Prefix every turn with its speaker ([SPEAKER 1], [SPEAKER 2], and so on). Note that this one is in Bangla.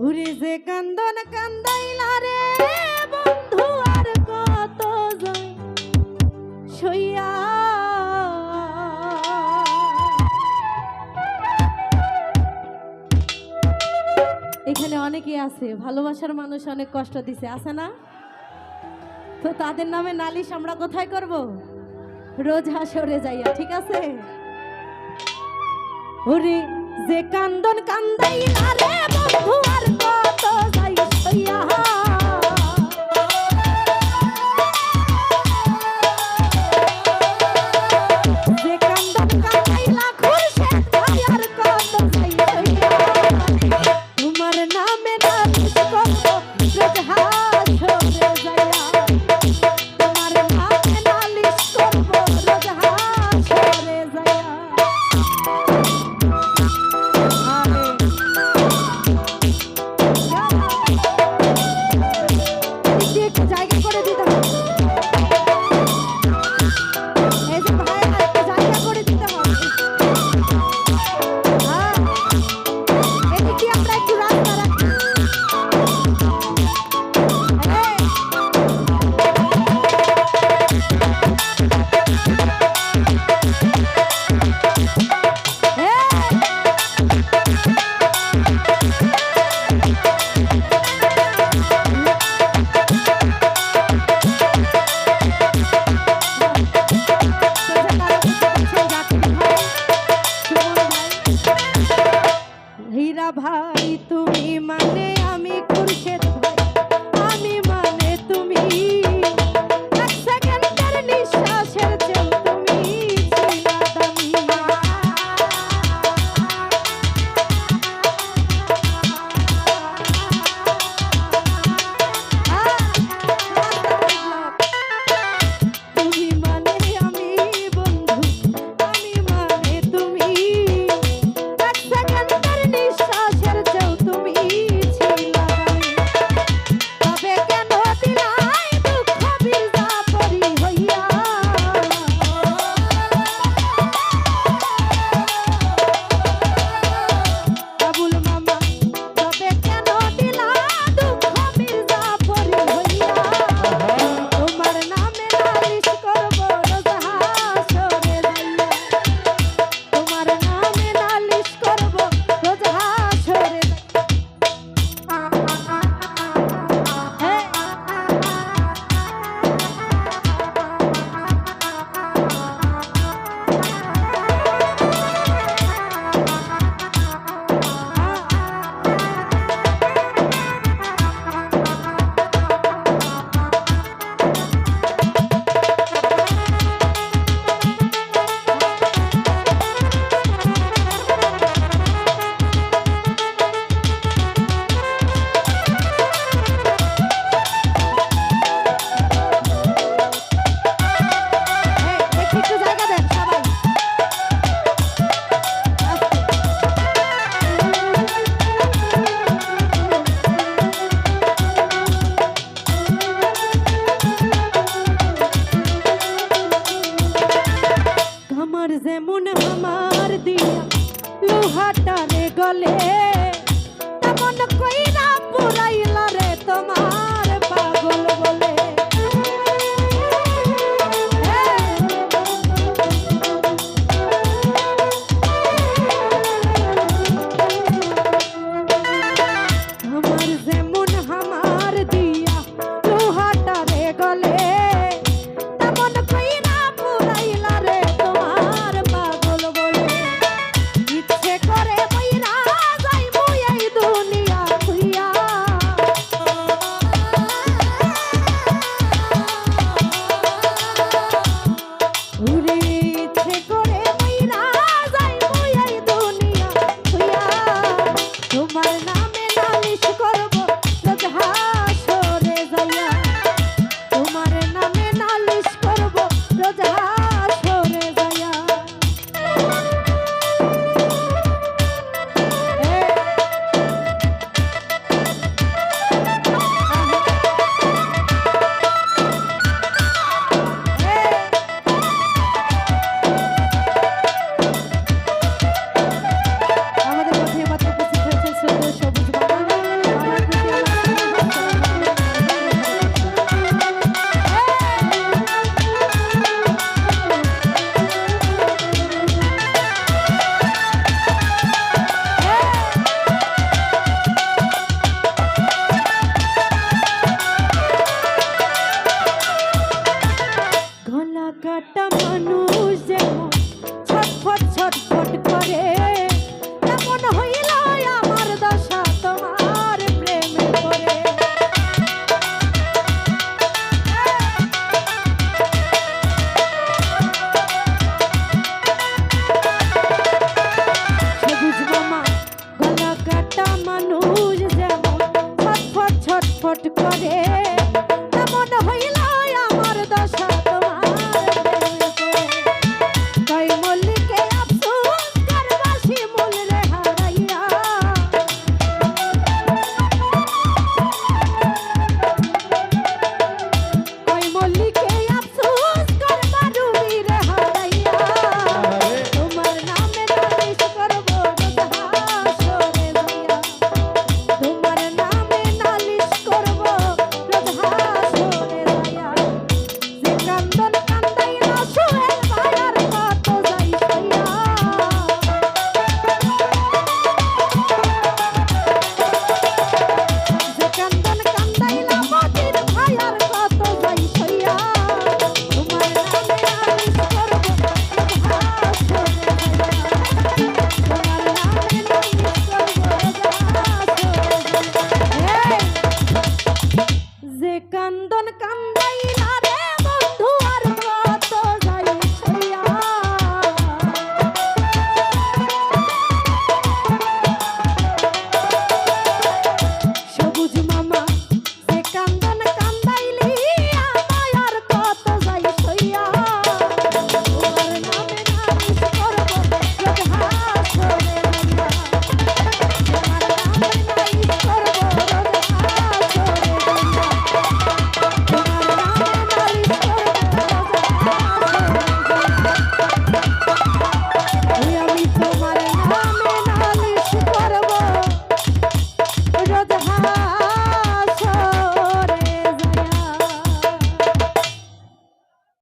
[SPEAKER 1] ঘুরে যে কান্দন কান্দাইলা রে বন্ধু, আর কত সইয়া। এখানে অনেকেই আছে, ভালোবাসার মানুষ অনেক কষ্ট দিছে, আছে না? তো তাদের নামে নালিশ আমরা কোথায় করব? রোজ হাসরে যাইয়া, ঠিক আছে? যে কান্দন কান্দাই না রে Hey. মানুষ যেমন ছটফট ছটফট করে।